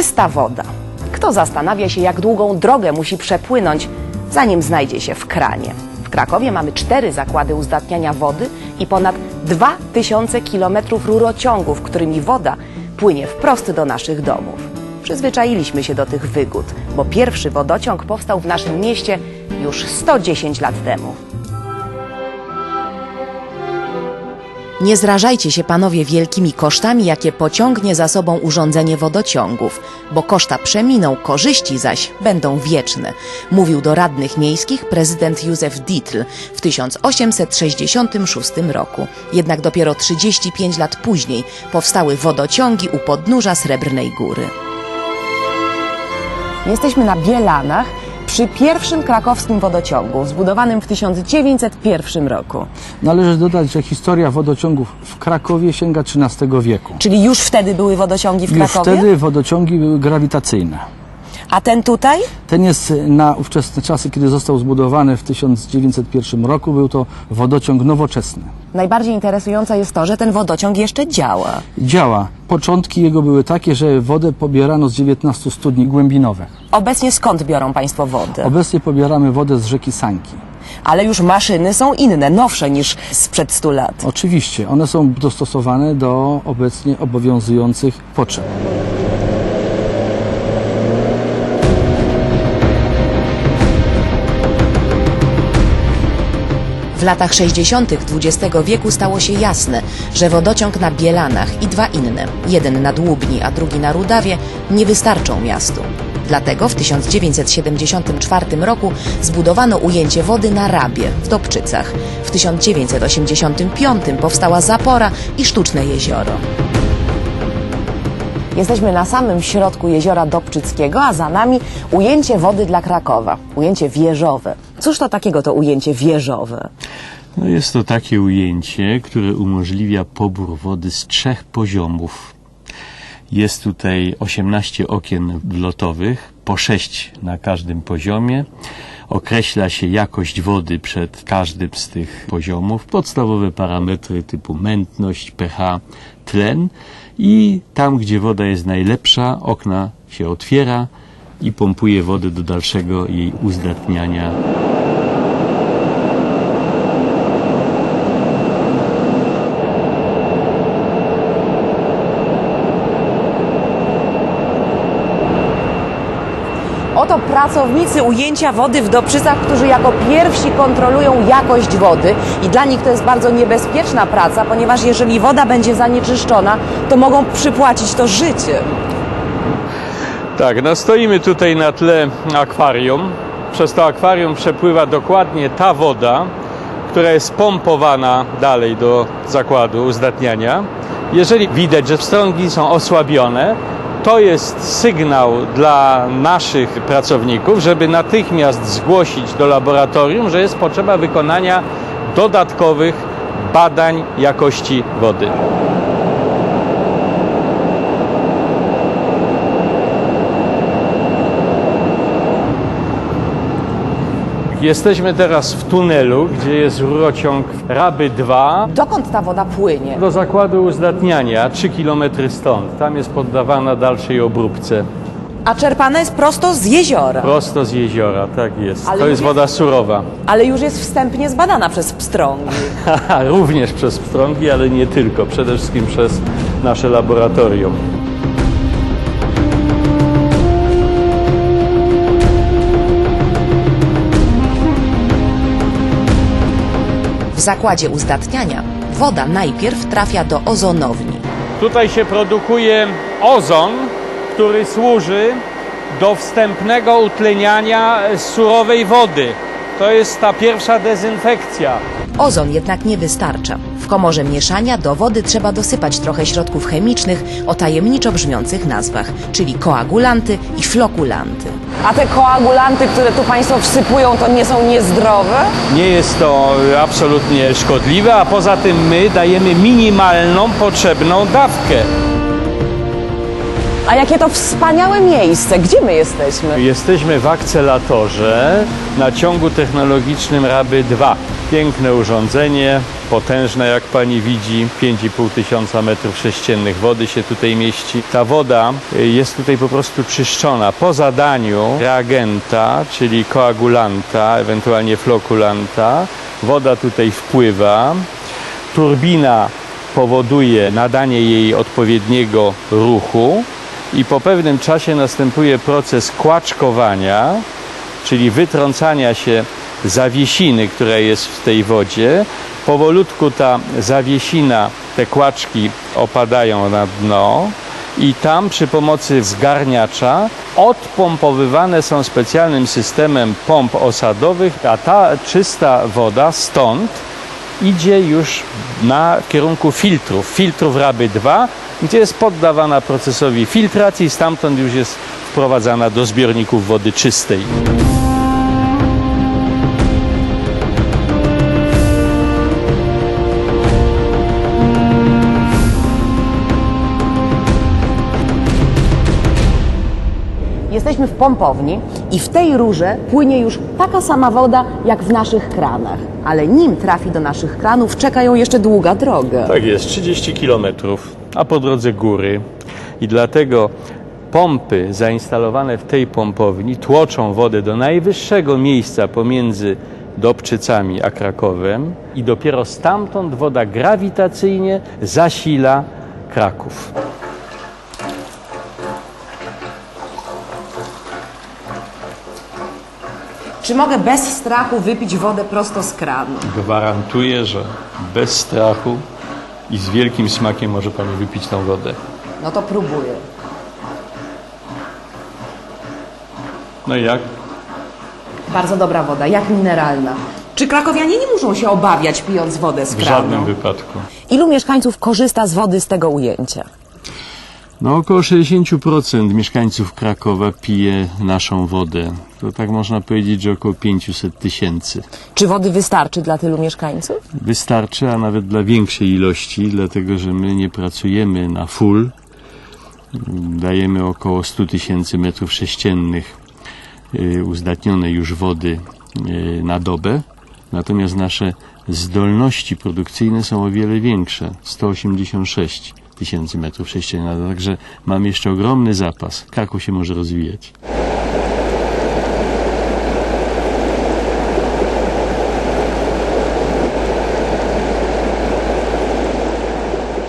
Czysta woda. Kto zastanawia się, jak długą drogę musi przepłynąć, zanim znajdzie się w kranie? W Krakowie mamy cztery zakłady uzdatniania wody i ponad 2000 kilometrów rurociągów, którymi woda płynie wprost do naszych domów. Przyzwyczailiśmy się do tych wygód, bo pierwszy wodociąg powstał w naszym mieście już 110 lat temu. Nie zrażajcie się panowie wielkimi kosztami, jakie pociągnie za sobą urządzenie wodociągów, bo koszta przeminą, korzyści zaś będą wieczne, mówił do radnych miejskich prezydent Józef Dietl w 1866 roku. Jednak dopiero 35 lat później powstały wodociągi u podnóża Srebrnej Góry. Jesteśmy na Bielanach przy pierwszym krakowskim wodociągu, zbudowanym w 1901 roku. Należy dodać, że historia wodociągów w Krakowie sięga XIII wieku. Czyli już wtedy były wodociągi w Już Krakowie? wtedy wodociągi były grawitacyjne. A ten tutaj? Ten jest na ówczesne czasy, kiedy został zbudowany w 1901 roku, był to wodociąg nowoczesny. Najbardziej interesujące jest to, że ten wodociąg jeszcze działa. Działa. Początki jego były takie, że wodę pobierano z 19 studni głębinowych. Obecnie skąd biorą Państwo wodę? Obecnie pobieramy wodę z rzeki Sanki. Ale już maszyny są inne, nowsze niż sprzed 100 lat. Oczywiście, one są dostosowane do obecnie obowiązujących potrzeb. W latach 60. XX wieku stało się jasne, że wodociąg na Bielanach i dwa inne, jeden na Dłubni, a drugi na Rudawie, nie wystarczą miastu. Dlatego w 1974 roku zbudowano ujęcie wody na Rabie w Dobczycach. W 1985 powstała zapora i sztuczne jezioro. Jesteśmy na samym środku jeziora Dobczyckiego, a za nami ujęcie wody dla Krakowa, ujęcie wieżowe. Cóż to takiego to ujęcie wieżowe? No jest to takie ujęcie, które umożliwia pobór wody z trzech poziomów. Jest tutaj 18 okien wlotowych, po 6 na każdym poziomie. Określa się jakość wody przed każdym z tych poziomów, podstawowe parametry typu mętność, pH, tlen. I tam, gdzie woda jest najlepsza, okna się otwiera i pompuje wodę do dalszego jej uzdatniania pracownicy ujęcia wody w Dobczycach, którzy jako pierwsi kontrolują jakość wody i dla nich to jest bardzo niebezpieczna praca, ponieważ jeżeli woda będzie zanieczyszczona, to mogą przypłacić to życiem. Tak, no stoimy tutaj na tle akwarium. Przez to akwarium przepływa dokładnie ta woda, która jest pompowana dalej do zakładu uzdatniania. Jeżeli widać, że wstrągi są osłabione, to jest sygnał dla naszych pracowników, żeby natychmiast zgłosić do laboratorium, że jest potrzeba wykonania dodatkowych badań jakości wody. Jesteśmy teraz w tunelu, gdzie jest rurociąg Raby 2 Dokąd ta woda płynie? do zakładu uzdatniania 3 km stąd. Tam jest poddawana dalszej obróbce. A czerpana jest prosto z jeziora, Prosto z jeziora, tak jest. Ale to jest woda surowa. ale już jest wstępnie zbadana przez pstrągi. Również przez pstrągi, ale nie tylko. Przede wszystkim przez nasze laboratorium. W zakładzie uzdatniania woda najpierw trafia do ozonowni. Tutaj się produkuje ozon, który służy do wstępnego utleniania surowej wody. To jest ta pierwsza dezynfekcja. Ozon jednak nie wystarcza. W komorze mieszania do wody trzeba dosypać trochę środków chemicznych o tajemniczo brzmiących nazwach, czyli koagulanty i flokulanty. A te koagulanty, które tu Państwo wsypują, to nie są niezdrowe? Nie jest to absolutnie szkodliwe, a poza tym my dajemy minimalną potrzebną dawkę. A jakie to wspaniałe miejsce! Gdzie my jesteśmy? Jesteśmy w akcelatorze na ciągu technologicznym Raby 2. Piękne urządzenie, potężna, jak pani widzi. 5,5 tysiąca metrów sześciennych wody się tutaj mieści. Ta woda y, jest tutaj po prostu czyszczona po zadaniu reagenta, czyli koagulanta, ewentualnie flokulanta. Woda tutaj wpływa. Turbina powoduje nadanie jej odpowiedniego ruchu i po pewnym czasie następuje proces kłaczkowania, czyli wytrącania się zawiesiny, która jest w tej wodzie. Powolutku ta zawiesina, te kłaczki opadają na dno i tam przy pomocy zgarniacza odpompowywane są specjalnym systemem pomp osadowych, a ta czysta woda stąd idzie już na kierunku filtrów, filtrów Raby 2, gdzie jest poddawana procesowi filtracji, stamtąd już jest wprowadzana do zbiorników wody czystej. Jesteśmy w pompowni i w tej rurze płynie już taka sama woda jak w naszych kranach. Ale nim trafi do naszych kranów, czeka ją jeszcze długa droga. Tak jest, 30 km, a po drodze góry. I dlatego pompy zainstalowane w tej pompowni tłoczą wodę do najwyższego miejsca pomiędzy Dobczycami a Krakowem i dopiero stamtąd woda grawitacyjnie zasila Kraków. Czy mogę bez strachu wypić wodę prosto z kranu? Gwarantuję, że bez strachu i z wielkim smakiem może Pani wypić tą wodę. No to próbuję. No i jak? Bardzo dobra woda, jak mineralna. Czy krakowianie nie muszą się obawiać pijąc wodę z W kranu? żadnym wypadku. Ilu mieszkańców korzysta z wody z tego ujęcia? No około 60% mieszkańców Krakowa pije naszą wodę. To tak można powiedzieć, że około 500 tysięcy. Czy wody wystarczy dla tylu mieszkańców? Wystarczy, a nawet dla większej ilości, dlatego że my nie pracujemy na full. Dajemy około 100 tysięcy metrów sześciennych y, uzdatnionej już wody y, na dobę. Natomiast nasze zdolności produkcyjne są o wiele większe 186 tysięcy metrów sześciennych. Także mamy jeszcze ogromny zapas. Kraków się może rozwijać.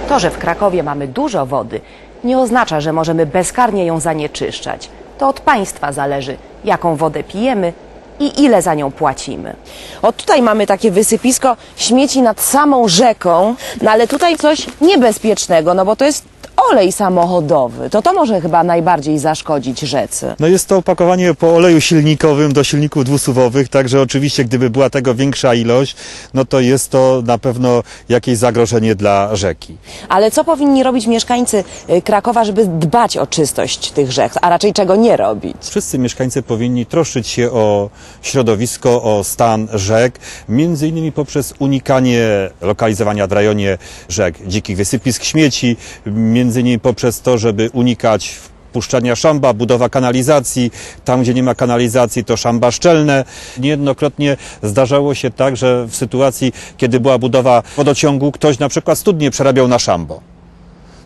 To, że w Krakowie mamy dużo wody, nie oznacza, że możemy bezkarnie ją zanieczyszczać. To od państwa zależy, jaką wodę pijemy i ile za nią płacimy. O tutaj mamy takie wysypisko śmieci nad samą rzeką, no ale tutaj coś niebezpiecznego, no bo to jest olej samochodowy. To to może chyba najbardziej zaszkodzić rzece. No jest to opakowanie po oleju silnikowym do silników dwusuwowych, także oczywiście gdyby była tego większa ilość, no to jest to na pewno jakieś zagrożenie dla rzeki. Ale co powinni robić mieszkańcy y, Krakowa, żeby dbać o czystość tych rzek, a raczej czego nie robić? Wszyscy mieszkańcy powinni troszczyć się o środowisko, o stan rzek, między innymi poprzez unikanie lokalizowania w rejonie rzek dzikich wysypisk śmieci, między innymi poprzez to, żeby unikać puszczania szamba, budowa kanalizacji. Tam, gdzie nie ma kanalizacji, to szamba szczelne. Niejednokrotnie zdarzało się tak, że w sytuacji, kiedy była budowa wodociągu, ktoś na przykład studnie przerabiał na szambo.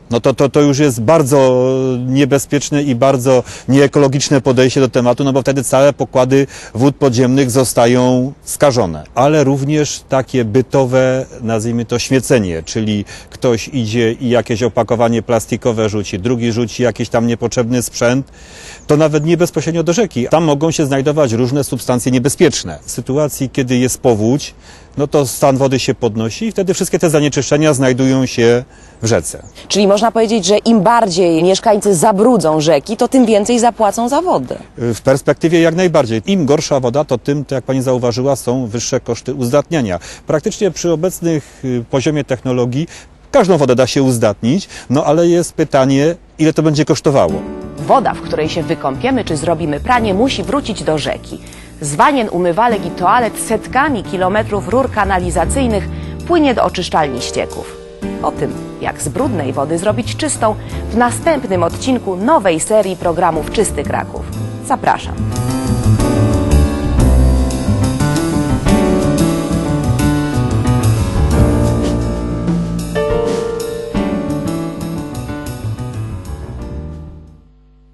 No to, to, to już jest bardzo niebezpieczne i bardzo nieekologiczne podejście do tematu, no bo wtedy całe pokłady wód podziemnych zostają skażone. Ale również takie bytowe, nazwijmy to śmiecenie, czyli ktoś idzie i jakieś opakowanie plastikowe rzuci, drugi rzuci jakiś tam niepotrzebny sprzęt, to nawet nie bezpośrednio do rzeki. Tam mogą się znajdować różne substancje niebezpieczne. W sytuacji, kiedy jest powódź, no to stan wody się podnosi i wtedy wszystkie te zanieczyszczenia znajdują się w rzece. Czyli można powiedzieć, że im bardziej mieszkańcy zabrudzą rzeki, to tym więcej zapłacą za wodę. W perspektywie jak najbardziej. Im gorsza woda, to tym, to jak pani zauważyła, są wyższe koszty uzdatniania. Praktycznie przy obecnych y, poziomie technologii każdą wodę da się uzdatnić, no ale jest pytanie, ile to będzie kosztowało. Woda, w której się wykąpiemy czy zrobimy pranie, musi wrócić do rzeki. Z wanien, umywalek i toalet setkami kilometrów rur kanalizacyjnych płynie do oczyszczalni ścieków. O tym, jak z brudnej wody zrobić czystą, w następnym odcinku nowej serii programów Czysty Kraków. Zapraszam.